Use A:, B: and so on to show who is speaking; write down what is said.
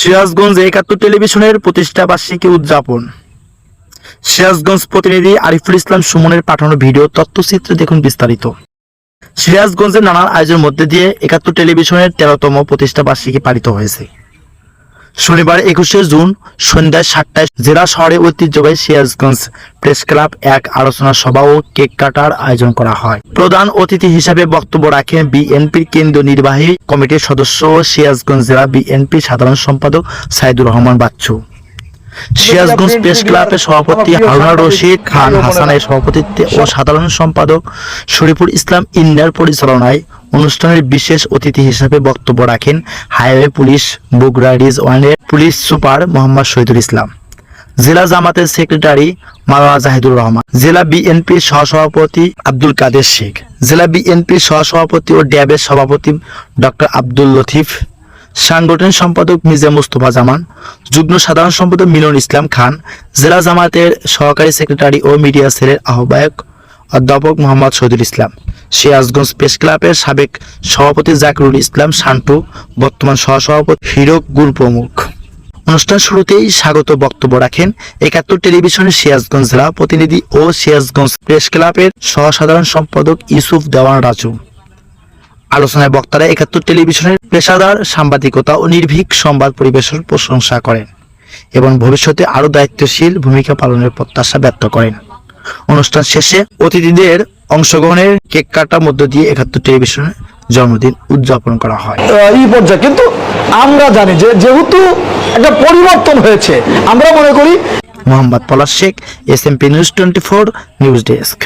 A: সিরাজগঞ্জ একাত্তর টেলিভিশনের প্রতিষ্ঠা বার্ষিকী উদযাপন। সিরাজগঞ্জ প্রতিনিধি আরিফুল ইসলাম সুমনের পাঠানো ভিডিও তথ্যচিত্র দেখুন বিস্তারিত। সিরাজগঞ্জের নানান আয়োজনের মধ্যে দিয়ে একাত্তর টেলিভিশনের তেরোতম প্রতিষ্ঠা বার্ষিকী পালিত হয়েছে। শনিবার একুশে জুন সন্ধ্যায় সাতটায় জেলা শহরে ঐতিহ্যবাহী সিরাজগঞ্জ প্রেস ক্লাব এক আলোচনা সভা ও কেক কাটার আয়োজন করা হয়। প্রধান অতিথি হিসাবে বক্তব্য রাখেন বিএনপির কেন্দ্রীয় নির্বাহী কমিটির সদস্য সিরাজগঞ্জ জেলা বিএনপি সাধারণ সম্পাদক সাইদুর রহমান বাচ্চু। সিরাজগঞ্জ প্রেস ক্লাবের সভাপতি হারুনা রশিদ খান, হাসানের সভাপতিত্বে ও সাধারণ সম্পাদক শরীফুল ইসলাম ইন্ডিয়ার পরিচালনায় অনুষ্ঠানের বিশেষ অতিথি হিসেবে বক্তব্য রাখেন হাইওয়ে পুলিশ, বগুড়া রিজ ওয়ানের পুলিশ সুপার মোহাম্মদ শহীদুল ইসলাম, জেলা জামাতের সেক্রেটারি মাওলানা জাহিদুর রহমান, জেলা বিএনপির সহসভাপতি আব্দুল কাদের শেখ, জেলা বিএনপির সহসভাপতি ও ড্যাবের সভাপতি ডক্টর আব্দুল লতিফ, সাংগঠনিক সম্পাদক মির্জা মুস্তফা জামান, যুগ্ম সাধারণ সম্পাদক মিলন ইসলাম খান, জেলা জামাতের সহকারী সেক্রেটারি ও মিডিয়া সেলের আহ্বায়ক অধ্যাপক মোহাম্মদ শহীদুল ইসলাম। সিরাজগঞ্জ প্রেস ক্লাবের সাবেক সভাপতি জাকিরুল ইসলাম শান্টু বর্তমান সহসভাপতি হিরক গুল প্রমুখ। অনুষ্ঠান শুরুতেই স্বাগত বক্তব্য রাখেন একাত্তর টেলিভিশনের সিরাজগঞ্জ জেলা প্রতিনিধি ও সিরাজগঞ্জ প্রেস ক্লাবের সহসাধারণ সম্পাদক ইউসুফ দেওয়ান রাজু। আলোচনায় বক্তারা একাত্তর টেলিভিশনের পেশাদার, সাংবাদিকতা ও নির্ভীক সংবাদ পরিবেশনের প্রশংসা করেন এবং ভবিষ্যতে আরও দায়িত্বশীল ভূমিকা পালনের প্রত্যাশা ব্যক্ত করেন। অনুষ্ঠান শেষে অতিথিদের অংশগ্রহণের কেক কাটার মধ্য দিয়ে একাত্তর টেলিভিশনের জন্মদিন উদযাপন করা হয়।
B: এই পর্যায়ে কিন্তু আমরা জানি যে যেহেতু একটা পরিবর্তন হয়েছে আমরা মনে করি
A: Mohammad Palash Sheikh S M P news twenty four news desk